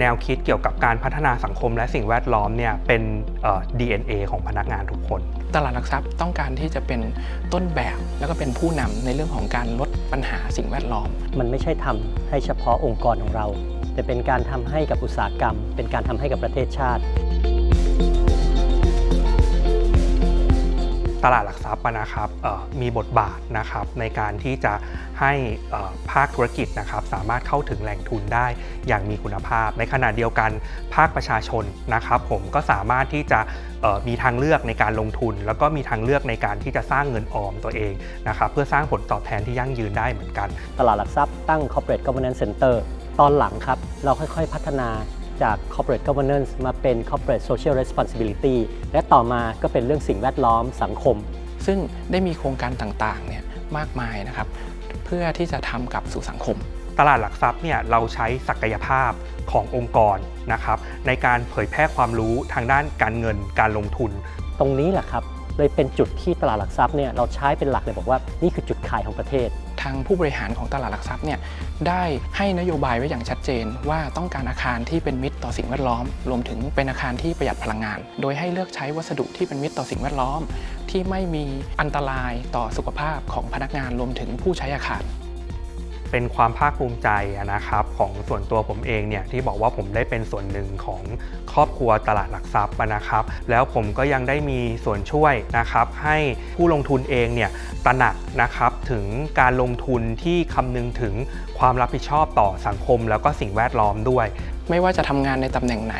แนวคิดเกี่ยวกับการพัฒนาสังคมและสิ่งแวดล้อมเนี่ยเป็นเอ่อ DNA ของพนักงานทุกคน ตลาดหลักทรัพย์ต้องการที่จะเป็นต้นแบบแล้วก็เป็นผู้นำในเรื่องของการลดปัญหาสิ่งแวดล้อม มันไม่ใช่ทำให้เฉพาะองค์กรของเรา แต่เป็นการทำให้กับอุตสาหกรรม เป็นการทำให้กับประเทศชาติ ตลาดหลักทรัพย์นะครับมีบทบาทนะครับในการที่จะให้ภาคธุรกิจนะครับสามารถเข้าถึงแหล่งทุนได้อย่างมีคุณภาพ ในขณะเดียวกันภาคประชาชนนะครับ ผมก็สามารถที่จะมีทางเลือกในการลงทุน แล้วก็มีทางเลือกในการที่จะสร้างเงินออมตัวเองนะครับเพื่อสร้างผลตอบแทนที่ยั่งยืนได้เหมือนกัน ตลาดหลักทรัพย์ตั้ง Corporate Governance Center ตอนหลังครับเราค่อยๆ พัฒนา จาก Corporate Governance มาเป็น Corporate Social Responsibility และต่อมาก็เป็นเรื่องสิ่งแวดล้อมสังคม ซึ่งได้มีโครงการต่างๆเนี่ยมากมายนะครับ เพื่อที่จะทำกับสู่สังคม ตลาดหลักทรัพย์เนี่ยเราใช้ศักยภาพขององค์กรนะครับ ในการเผยแพร่ความรู้ทางด้านการเงินการลงทุน ตรงนี้แหละครับเลยเป็นจุดที่ตลาดหลักทรัพย์เนี่ยเราใช้เป็นหลักเลยบอกว่านี่คือจุดขายของประเทศ ทางผู้บริหารของตลาดหลักทรัพย์เนี่ยได้ให้นโยบายไว้อย่างชัดเจน ว่าต้องการอาคารที่เป็นมิตรต่อสิ่งแวดล้อม รวมถึงเป็นอาคารที่ประหยัดพลังงาน โดยให้เลือกใช้วัสดุที่เป็นมิตรต่อสิ่งแวดล้อม ที่ไม่มีอันตรายต่อสุขภาพของพนักงานรวมถึงผู้ใช้อาคาร เป็นความภาคภูมิใจนะครับของส่วนตัวผมเองเนี่ยที่บอกว่าผมได้เป็นส่วนหนึ่งของครอบครัวตลาดหลักทรัพย์นะครับ แล้วผมก็ยังได้มีส่วนช่วยนะครับ ให้ผู้ลงทุนเองเนี่ยตระหนักนะครับถึงการลงทุนที่คำนึงถึงความรับผิดชอบต่อสังคม แล้วก็สิ่งแวดล้อมด้วย ไม่ว่าจะทำงานในตำแหน่งไหน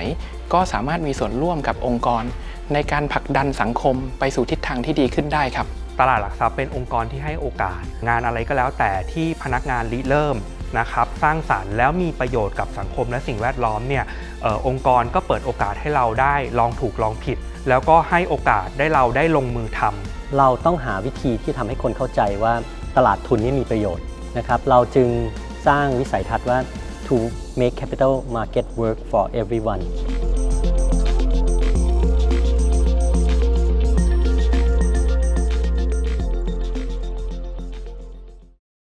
ก็สามารถมีส่วนร่วมกับองค์กร ในการผลักดันสังคมไปสู่ทิศทางที่ดีขึ้นได้ครับ ตลาดหลักทรัพย์เป็นองค์กรที่ให้โอกาส งานอะไรก็แล้วแต่ที่พนักงานริเริ่มนะครับสร้างสารรค์แล้วมีประโยชน์กับสังคมและสิ่งแวดล้อมเนี่ยออองค์กรก็เปิดโอกาสให้เราได้ลองถูกลองผิด แล้วก็ให้โอกาสได้เราได้ลงมือทำเราต้องหาวิธีที่ทำให้คนเข้าใจว่าตลาดทุนนี้มีประโยชน์นะครับเราจึงสร้างวิสัยทัศน์ว่า to make capital market work for everyone